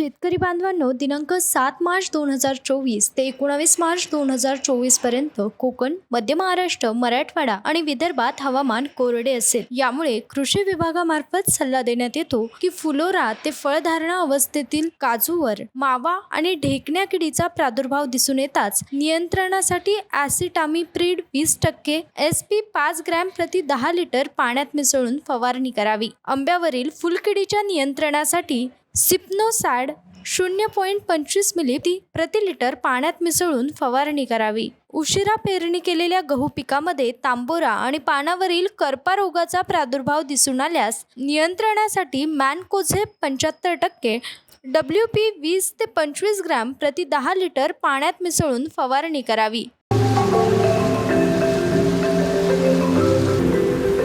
शेतकरी बांधवांनो दिनांक सात मार्च दोन हजार चोवीस ते एकोणावीस मार्च दोन हजार चोवीसपर्यंत कोकण मध्य महाराष्ट्र मराठवाडा आणि विदर्भात हवामान कोरडे असेल. यामुळे कृषी विभागामार्फत सल्ला देण्यात येतो की फुलोरा ते फळधारणा अवस्थेतील काजूवर मावा आणि ढेकण्या किडीचा प्रादुर्भाव दिसून येताच नियंत्रणासाठी ॲसिटामिप्रिड वीस टक्के एस पी पाच ग्रॅम प्रति दहा लिटर पाण्यात मिसळून फवारणी करावी. आंब्यावरील फुलकिडीच्या नियंत्रणासाठी सिप्नोसॅड शून्य पॉईंट पंचवीस मिली ती प्रति लिटर पाण्यात मिसळून फवारणी करावी. उशिरा पेरणी केलेल्या गहू पिकामध्ये तांबोरा आणि पानावरील करपा रोगाचा प्रादुर्भाव दिसून आल्यास नियंत्रणासाठी मॅनकोझेप पंच्याहत्तर टक्के डब्ल्यू पी वीस ते पंचवीस ग्रॅम प्रति दहा लिटर पाण्यात मिसळून फवारणी करावी.